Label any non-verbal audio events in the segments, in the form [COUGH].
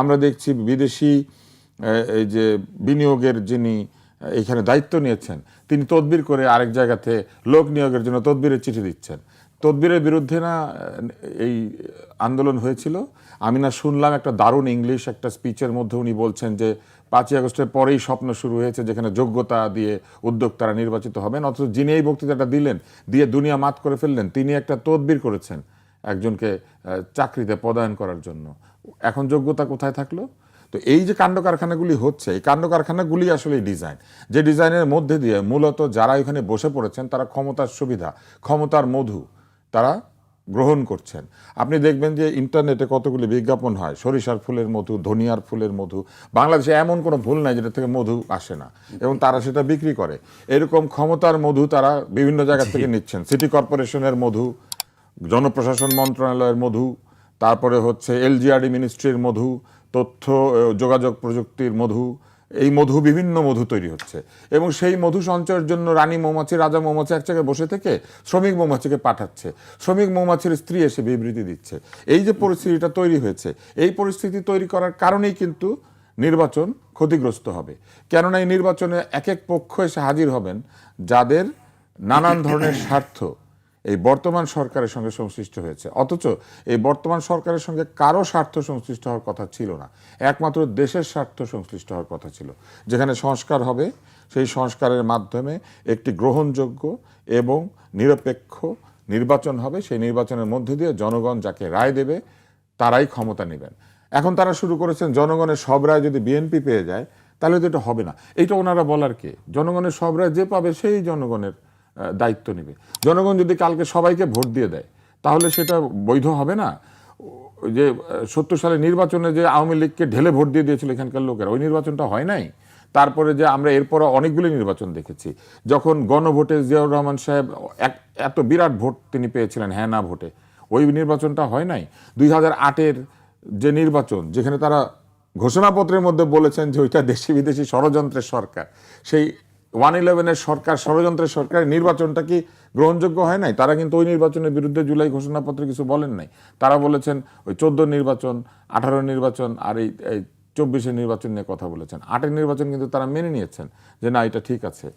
আমরা দেখছি বিদেশি এই যে বিনিয়োগের যিনি এখানে দায়িত্ব নিয়েছেন, তিনি তদবির করে আরেক জায়গাতে লোক নিয়োগের জন্য তদবিরের চিঠি দিচ্ছেন। তদবিরের বিরুদ্ধে না, এই আন্দোলন হয়েছিল। আমি না শুনলাম একটা দারুণ ইংলিশ একটা স্পিচের মধ্যে উনি বলছেন যে, পাঁচই আগস্টের পরেই স্বপ্ন শুরু হয়েছে যেখানে যোগ্যতা দিয়ে উদ্যোক্তারা নির্বাচিত হবেন। অথচ যিনি এই বক্তৃতাটা দিলেন, দিয়ে দুনিয়া মাত করে ফেললেন, তিনি একটা তদবির করেছেন। একজনকে চাকরিতে পদায়ন করার জন্য। এখন যোগ্যতা কোথায় থাকল? তো এই যে কাণ্ড কারখানাগুলি হচ্ছে এই কাণ্ড কারখানাগুলি আসলে ডিজাইন যে ডিজাইনের মধ্যে দিয়ে মূলত যারা এখানে বসে পড়েছেন তারা ক্ষমতার সুবিধা ক্ষমতার মধু তারা গ্রহণ করছেন। আপনি দেখবেন যে ইন্টারনেটে কতগুলি বিজ্ঞাপন হয় সরিষার ফুলের মধু ধনিয়ার ফুলের মধু। বাংলাদেশে এমন কোনো ভুল নাই যেটা থেকে মধু আসে না এবং তারা সেটা বিক্রি করে। এরকম ক্ষমতার মধু তারা বিভিন্ন জায়গা থেকে নিচ্ছেন। সিটি কর্পোরেশনের মধু জনপ্রশাসন মন্ত্রণালয়ের মধু, তারপরে হচ্ছে এলজিআরডি মিনিস্ট্রির মধু, তথ্য যোগাযোগ প্রযুক্তির মধু, এই মধু, বিভিন্ন মধু তৈরি হচ্ছে। এবং সেই মধু সঞ্চয়ের জন্য রানী মৌমাছি, রাজা মৌমাছি এক জায়গায় বসে থেকে শ্রমিক মৌমাছিকে পাঠাচ্ছে। শ্রমিক মৌমাছির স্ত্রী এসে বিবৃতি দিচ্ছে। এই যে পরিস্থিতিটা তৈরি হয়েছে, এই পরিস্থিতি তৈরি করার কারণেই কিন্তু নির্বাচন ক্ষতিগ্রস্ত হবে। কেননা এই নির্বাচনে এক এক পক্ষ এসে হাজির হবেন যাদের নানান ধরনের স্বার্থ। এই বর্তমান সরকারের সঙ্গে সংশ্লিষ্ট হয়েছে। অথচ এই বর্তমান সরকারের সঙ্গে কারও স্বার্থ সংশ্লিষ্ট হওয়ার কথা ছিল না। একমাত্র দেশের স্বার্থ সংশ্লিষ্ট হওয়ার কথা ছিল। যেখানে সংস্কার হবে, সেই সংস্কারের মাধ্যমে একটি গ্রহণযোগ্য এবং নিরপেক্ষ নির্বাচন হবে। সেই নির্বাচনের মধ্যে দিয়ে জনগণ যাকে রায় দেবে, তারাই ক্ষমতা নেবেন। এখন তারা শুরু করেছেন, জনগণের সব রায় যদি বিএনপি পেয়ে যায়, তাহলে তো এটা হবে না। এইটা ওনারা বলার কে? জনগণের সব রায় যে পাবে, সেই জনগণের দায়িত্ব নেবে। জনগণ যদি কালকে সবাইকে ভোট দিয়ে দেয়, তাহলে সেটা বৈধ হবে না? যে সত্তর সালে নির্বাচনে যে আওয়ামী লীগকে ঢেলে ভোট দিয়ে দিয়েছিল এখানকার লোকেরা, ওই নির্বাচনটা হয় নাই? তারপরে যে আমরা এরপর অনেকগুলি নির্বাচন দেখেছি, যখন গণভোটে জিয়াউর রহমান সাহেব এক, এত বিরাট ভোট তিনি পেয়েছিলেন হ্যাঁ না ভোটে, ওই নির্বাচনটা হয় নাই? দুই হাজার আটের যে নির্বাচন, যেখানে তারা ঘোষণাপত্রের মধ্যে বলেছেন যে ওইটা দেশি বিদেশি ষড়যন্ত্রের সরকার, সেই ওয়ান ইলেভেনের সরকার, ষড়যন্ত্রের সরকার নির্বাচনটা কি গ্রহণযোগ্য হয় নাই? তারা কিন্তু ওই নির্বাচনের বিরুদ্ধে জুলাই ঘোষণাপত্রে কিছু বলেন নাই। তারা বলেছেন ওই চোদ্দ নির্বাচন, আঠারো নির্বাচন আর এই এই চব্বিশের নির্বাচন নিয়ে কথা বলেছেন। আটের নির্বাচন কিন্তু তারা মেনে নিয়েছেন যে না, এটা ঠিক আছে।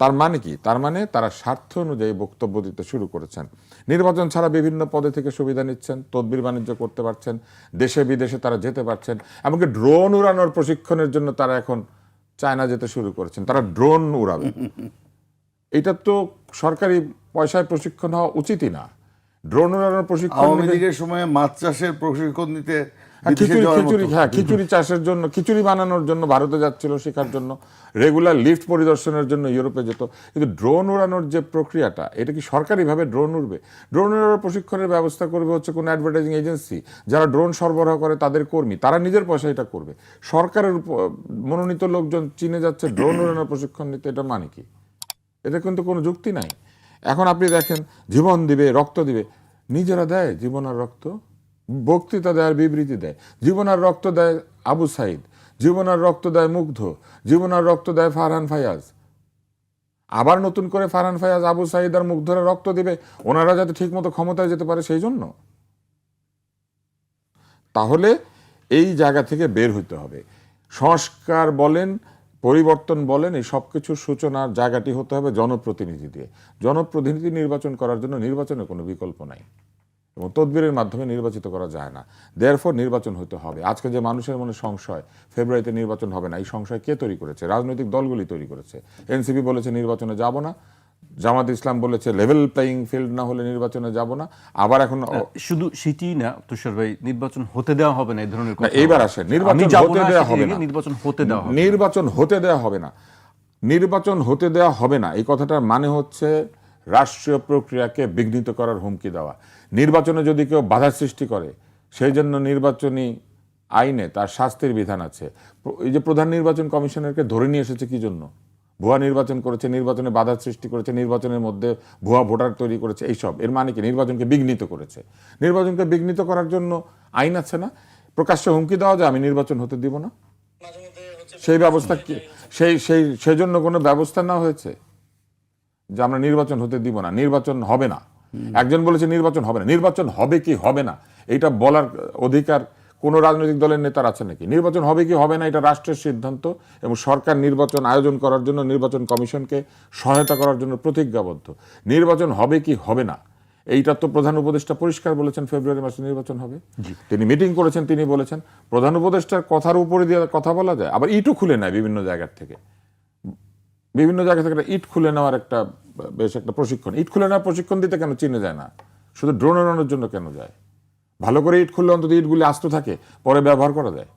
তার মানে কি? তার মানে তারা স্বার্থ অনুযায়ী বক্তব্য দিতে শুরু করেছেন। নির্বাচন ছাড়া বিভিন্ন পদে থেকে সুবিধা নিচ্ছেন, তদবির বাণিজ্য করতে পারছেন দেশে বিদেশে তারা যেতে পারছেন, এমনকি ড্রোন উড়ানোর প্রশিক্ষণের জন্য তারা এখন চায়না যেতে শুরু করেছেন তারা ড্রোন উড়াবে। [LAUGHS] এটা তো সরকারি পয়সায় প্রশিক্ষণ হওয়া উচিতই না। ড্রোন উড়ানোর প্রশিক্ষণ আওয়ামী লীগের সময় মাছ চাষের প্রশিক্ষণ দিতে হ্যাঁ, খিচুড়ি খিচুড়ি হ্যাঁ খিচুড়ি চাষের জন্য খিচুড়ি বানানোর জন্য ভারতে যাচ্ছিল শেখার জন্য। রেগুলার লিফট পরিদর্শনের জন্য ইউরোপে যেত। কিন্তু ড্রোন উড়ানোর যে প্রক্রিয়াটা এটা কি সরকারিভাবে ড্রোন উড়বে? ড্রোন উড়ানোর প্রশিক্ষণের ব্যবস্থা করবে হচ্ছে কোনো অ্যাডভার্টাইজিং এজেন্সি যারা ড্রোন সরবরাহ করে তাদের কর্মী তারা নিজের পয়সা এটা করবে। সরকারের মনোনীত লোকজন চীনে যাচ্ছে ড্রোন উড়ানোর প্রশিক্ষণ নিতে এটা মানে কি? এটা কিন্তু কোনো যুক্তি নাই। এখন আপনি দেখেন, জীবন দিবে, রক্ত দিবে। নিজেরা দেয়, জীবন আর রক্ত। বক্তৃতা দেয় আর বিবৃতি দেয়। জীবন আর রক্ত দেয় আবু সাইদ। জীবন আর রক্ত দেয় মুগ্ধ। জীবন আর রক্ত দেয় ফারহান ফায়াজ। আবার নতুন করে ফারহান ফায়াজ, আবু সাইদ আর মুগ্ধরা রক্ত দিবে। ওনারা যাতে ঠিকমতো ক্ষমতায় যেতে পারে, সেই জন্য। তাহলে এই জায়গা থেকে বের হইতে হবে। সংস্কার বলেন পরিবর্তন বলেন, এই সব কিছুর সূচনার জায়গাটি হতে হবে জনপ্রতিনিধি দিয়ে। জনপ্রতিনিধি নির্বাচন করার জন্য নির্বাচনের কোনো বিকল্প নাই এবং তদবিরের মাধ্যমে নির্বাচিত করা যায় না। দেয়ারফর নির্বাচন হতে হবে। আজকে যে মানুষের মনে সংশয় ফেব্রুয়ারিতে নির্বাচন হবে না। এই সংশয় কে তৈরি করেছে? রাজনৈতিক দলগুলি তৈরি করেছে। এনসিপি বলেছে, নির্বাচনে যাব না। জামাত ইসলাম বলেছে লেভেল প্লেয়িং ফিল্ড না হলে নির্বাচনে যাব না। আবার এখন শুধু সেটি না তুষার ভাই নির্বাচন হতে দেওয়া হবে না এই ধরনের কথা এইবার আসেন, নির্বাচন হতে দেওয়া হবে না। নির্বাচন হতে দেওয়া হবে নির্বাচন হতে দেওয়া হবে না। নির্বাচন হতে দেওয়া হবে না এই কথাটার মানে হচ্ছে রাষ্ট্রীয় প্রক্রিয়াকে বিঘ্নিত করার হুমকি দেওয়া। নির্বাচনে যদি কেউ বাধা সৃষ্টি করে সেই জন্য নির্বাচনী আইনে তার শাস্তির বিধান আছে। এই যে প্রধান নির্বাচন কমিশনারকে ধরে নিয়ে এসেছে কি জন্য? ভুয়া নির্বাচন করেছে নির্বাচনে বাধা সৃষ্টি করেছে নির্বাচনের মধ্যে ভুয়া ভোটার তৈরি করেছে এইসব। এর মানে কি? নির্বাচনকে বিঘ্নিত করেছে। নির্বাচনকে বিঘ্নিত করার জন্য আইন আছে না? প্রকাশ্যে হুমকি দেওয়া যায় আমি নির্বাচন হতে দিব না? সেই ব্যবস্থা কি? সেই সেই সেজন্য কোনো ব্যবস্থা না হয়েছে? যে আমরা নির্বাচন হতে দিব না। নির্বাচন হবে না। একজন বলেছে নির্বাচন হবে না। নির্বাচন হবে কি? হবে না। এটা বলার অধিকার কোনো রাজনৈতিক দলের নেতার আছে নাকি? নির্বাচন হবে কি হবে না এটা রাষ্ট্রের সিদ্ধান্ত এবং সরকার নির্বাচন আয়োজন করার জন্য নির্বাচন কমিশনকে সহায়তা করার জন্য প্রতিজ্ঞাবদ্ধ। নির্বাচন হবে কি হবে না? এইটা তো প্রধান উপদেষ্টা পরিষ্কার বলেছেন ফেব্রুয়ারি মাসে নির্বাচন হবে। তিনি মিটিং করেছেন তিনি বলেছেন প্রধান উপদেষ্টার কথার উপরে দিয়ে কথা বলা যায়। আবার ইটও খুলে নেয় বিভিন্ন জায়গার থেকে। বিভিন্ন জায়গা থেকে একটা ইট খুলে নেওয়ার একটা বেশ একটা প্রশিক্ষণ। ইট খুলে নেওয়ার প্রশিক্ষণ দিতে কেন চিনে যায় না? শুধু ড্রোন উড়ানোর জন্য কেন যায়? ভালো করে ইট খুললে অন্তত ইটগুলি আস্ত থাকে পরে ব্যবহার করা যায়।